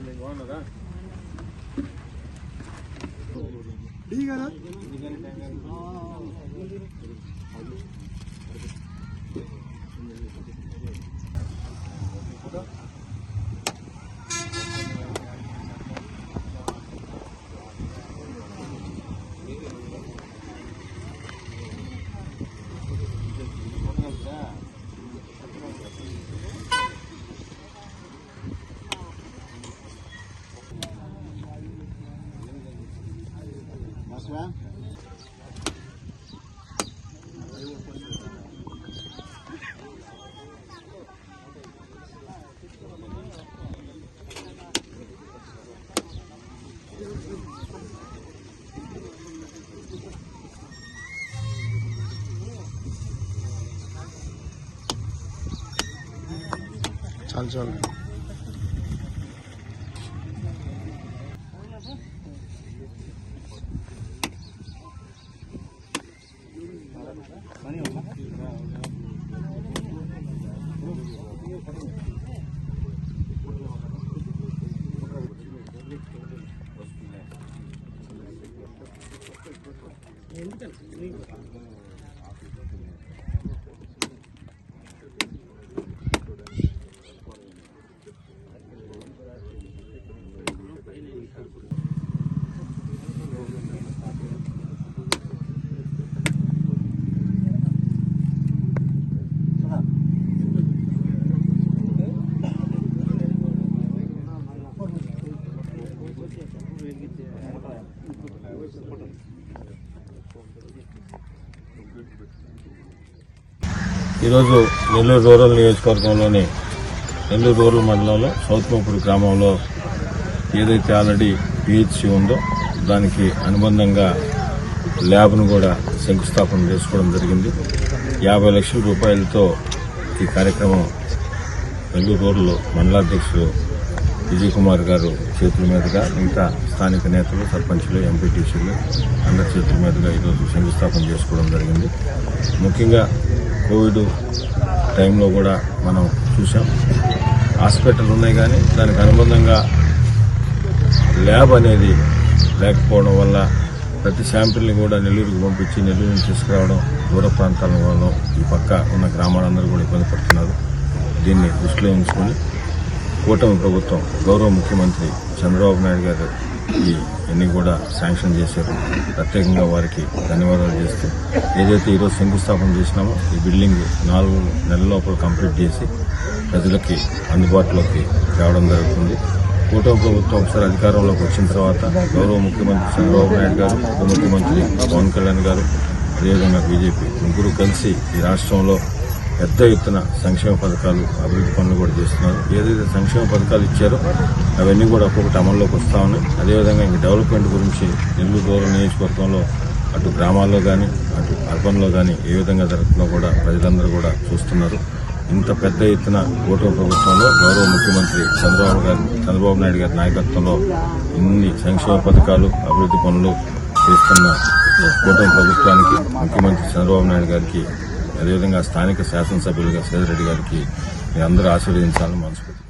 బాగున్నదా Sven. 잘 자네. 현재는좋지 만, 그. ఈరోజు Nellore rural నియోజకవర్గంలోని Nellore rural మండలంలో సౌత్మపురి గ్రామంలో ఏదైతే ఆల్రెడీ పిహెచ్సి ఉందో దానికి అనుబంధంగా ల్యాబ్ను కూడా శంకుస్థాపన చేసుకోవడం జరిగింది. యాభై లక్షల రూపాయలతో ఈ కార్యక్రమం నెల్లూరు రూరల్ మండలాధ్యక్షులు విజయ్ కుమార్ గారు చేతుల మీదుగా ఇంకా స్థానిక నేతలు సర్పంచ్లు ఎంపీటీసీలు అందరి చేతుల మీదుగా ఈరోజు శంకుస్థాపన చేసుకోవడం జరిగింది. ముఖ్యంగా కోవిడ్ టైంలో కూడా మనం చూసాం హాస్పిటల్ ఉన్నాయి కానీ దానికి అనుబంధంగా ల్యాబ్ అనేది లేకపోవడం వల్ల ప్రతి శాంపిల్ని కూడా నెల్లూరుకు పంపించి నెల్లూరు నుంచి తీసుకురావడం దూర ప్రాంతాల వల్ల ఈ పక్క ఉన్న గ్రామాలందరూ కూడా ఇబ్బంది పడుతున్నారు. దీన్ని దృష్టిలో ఉంచుకొని కూటమి ప్రభుత్వం గౌరవ ముఖ్యమంత్రి చంద్రబాబు నాయుడు గారు ఈ అన్ని కూడా శాంక్షన్ చేశారు. ప్రత్యేకంగా వారికి ధన్యవాదాలు చేస్తూ ఏదైతే ఈరోజు శంకుస్థాపన చేసినామో ఈ బిల్డింగ్ నాలుగు నెలల లోపల కంప్లీట్ చేసి ప్రజలకి అందుబాటులోకి తేవడం జరుగుతుంది. కూటమి ప్రభుత్వం ఒకసారి అధికారంలోకి వచ్చిన తర్వాత గౌరవ ముఖ్యమంత్రి చంద్రబాబు నాయుడు గారు ఉప ముఖ్యమంత్రి పవన్ కళ్యాణ్ గారు అదేవిధంగా బీజేపీ ముగ్గురు కలిసి ఈ రాష్ట్రంలో పెద్ద ఎత్తున సంక్షేమ పథకాలు అభివృద్ధి పనులు కూడా చేస్తున్నారు. ఏదైతే సంక్షేమ పథకాలు ఇచ్చారో అవన్నీ కూడా ఒక్కొక్కటి అమల్లోకి వస్తూ ఉన్నాయి. అదేవిధంగా ఇంక డెవలప్మెంట్ గురించి నెల్లూరు దూరం నియోజకవర్గంలో అటు గ్రామాల్లో కానీ అటు అర్బన్లో కానీ ఏ విధంగా జరుగుతుందో కూడా ప్రజలందరూ కూడా చూస్తున్నారు. ఇంత పెద్ద ఎత్తున కూటమి ప్రభుత్వంలో గౌరవ ముఖ్యమంత్రి చంద్రబాబు గారి చంద్రబాబు నాయుడు గారి నాయకత్వంలో ఇన్ని సంక్షేమ పథకాలు అభివృద్ధి పనులు చేస్తున్న కూటమి ప్రభుత్వానికి ముఖ్యమంత్రి చంద్రబాబు నాయుడు గారికి అదేవిధంగా స్థానిక శాసనసభ్యులుగా సేదరెడ్డి గారికి మీ అందరూ ఆశీర్వదించాలని మనస్ఫూర్తి